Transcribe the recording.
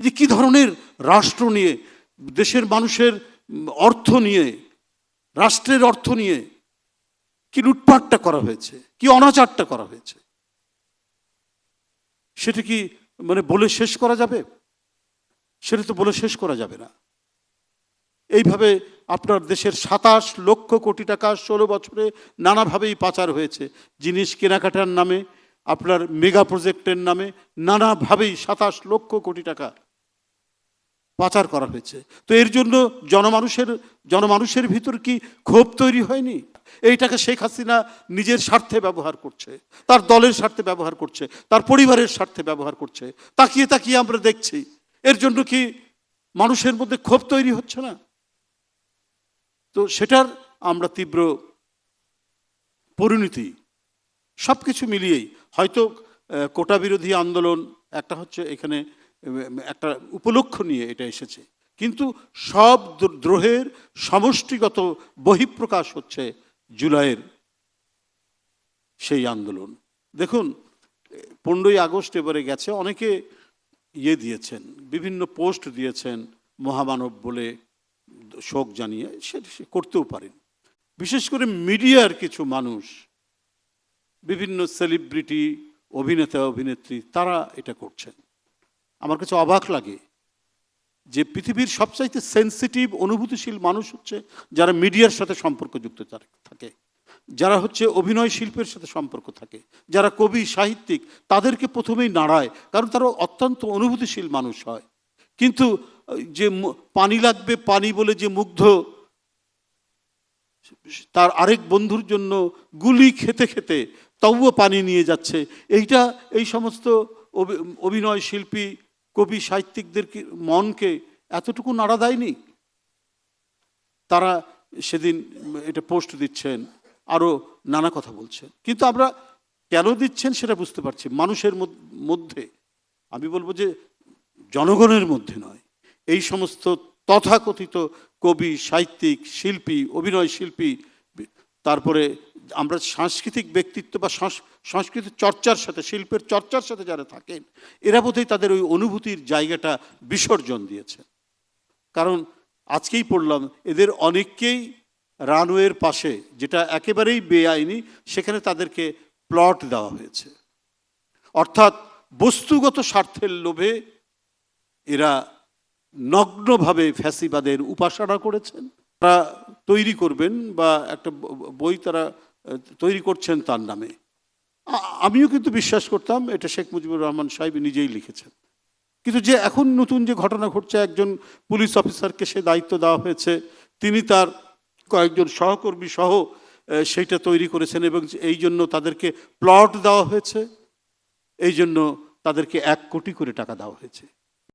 যে কি ধরনের রাষ্ট্র নিয়ে, দেশের মানুষের অর্থ নিয়ে, রাষ্ট্রের অর্থ নিয়ে কি লুটপাটটা করা হয়েছে, কি অনাচারটা করা হয়েছে? সেটা কি মানে বলে শেষ করা যাবে? সেটা তো বলে শেষ করা যাবে না। এইভাবে আপনার দেশের সাতাশ লক্ষ কোটি টাকা ষোলো বছরে নানাভাবেই পাচার হয়েছে। জিনিস কেনাকাটার নামে, আপনার মেগা প্রজেক্টের নামে নানাভাবেই সাতাশ লক্ষ কোটি টাকা পাচার করা হয়েছে। তো এর জন্য জনমানুষের জনমানুষের ভিতর কি ক্ষোভ তৈরি হয়নি? এইটাকে শেখ হাসিনা নিজের স্বার্থে ব্যবহার করছে, তার দলের স্বার্থে ব্যবহার করছে, তার পরিবারের স্বার্থে ব্যবহার করছে। তাকিয়ে তাকিয়ে আমরা দেখছি, এর জন্য কি মানুষের মধ্যে ক্ষোভ তৈরি হচ্ছে না? তো সেটার আমরা তীব্র পরিণতি সব কিছু মিলিয়েই হয়তো কোটা বিরোধী আন্দোলন, একটা হচ্ছে এখানে একটা উপলক্ষ নিয়ে এটা এসেছে। কিন্তু সব দ্রো- দ্রোহের সমষ্টিগত বহিঃপ্রকাশ হচ্ছে জুলাইয়ের সেই আন্দোলন। দেখুন, পনেরোই আগস্ট এবারে গেছে, অনেকে ইয়ে দিয়েছেন, বিভিন্ন পোস্ট দিয়েছেন, মহামানব বলে শোক জানিয়ে সে করতেও পারেন। বিশেষ করে মিডিয়ার কিছু মানুষ, বিভিন্ন সেলিব্রিটি, অভিনেতা, অভিনেত্রী, তারা এটা করছেন। আমার কাছে অবাক লাগে যে পৃথিবীর সবচাইতে সেন্সিটিভ অনুভূতিশীল মানুষ হচ্ছে যারা মিডিয়ার সাথে সম্পর্কযুক্ত থাকে যারা হচ্ছে অভিনয় শিল্পের সাথে সম্পর্ক থাকে, যারা কবি, সাহিত্যিক, তাদেরকে প্রথমেই নাড়ায়, কারণ তারা অত্যন্ত অনুভূতিশীল মানুষ হয়। কিন্তু যে পানি লাগবে, পানি বলে যে মুগ্ধ, তার আরেক বন্ধুর জন্য গুলি খেতে খেতে তবুও পানি নিয়ে যাচ্ছে। এইটা, এই সমস্ত অভিনয় শিল্পী কবি সাহিত্যিকদের মনকে এতটুকু নাড়া দেয়নি? তারা সেদিন এটা পোস্ট দিচ্ছেন আরও নানা কথা বলছেন। কিন্তু আমরা কেন দিচ্ছেন সেটা বুঝতে পারছি, মানুষের মধ্যে, আমি বলব যে জনগণের মধ্যে নয়। এই সমস্ত তথাকথিত কবি, সাহিত্যিক, শিল্পী, অভিনয় শিল্পী, তারপরে আমরা সাংস্কৃতিক ব্যক্তিত্ব বা সংস- সংস্কৃতির চর্চার সাথে, শিল্পের চর্চার সাথে যারা থাকেন, এরা বোধহয় তাদের ওই অনুভূতির জায়গাটা বিসর্জন দিয়েছে। কারণ আজকেই পড়লাম, এদের অনেককেই রানওয়ের পাশে, যেটা একেবারেই বেআইনি, সেখানে তাদেরকে প্লট দেওয়া হয়েছে। অর্থাৎ বস্তুগত স্বার্থের লোভে এরা নগ্নভাবে ফ্যাসিবাদের উপাসনা করেছেন। তারা তৈরি করবেন বা একটা বই তারা তৈরি করছেন তার নামে। আমিও কিন্তু বিশ্বাস করতাম, এটা শেখ মুজিবুর রহমান সাহেব নিজেই লিখেছেন। কিন্তু যে এখন নতুন যে ঘটনা ঘটছে, একজন পুলিশ অফিসারকে সে দায়িত্ব দেওয়া হয়েছে, তিনি তার কয়েকজন সহকর্মী সহ সেইটা তৈরি করেছেন এবং এই জন্য তাদেরকে প্লট দেওয়া হয়েছে, এই জন্য তাদেরকে এক কোটি করে টাকা দেওয়া হয়েছে।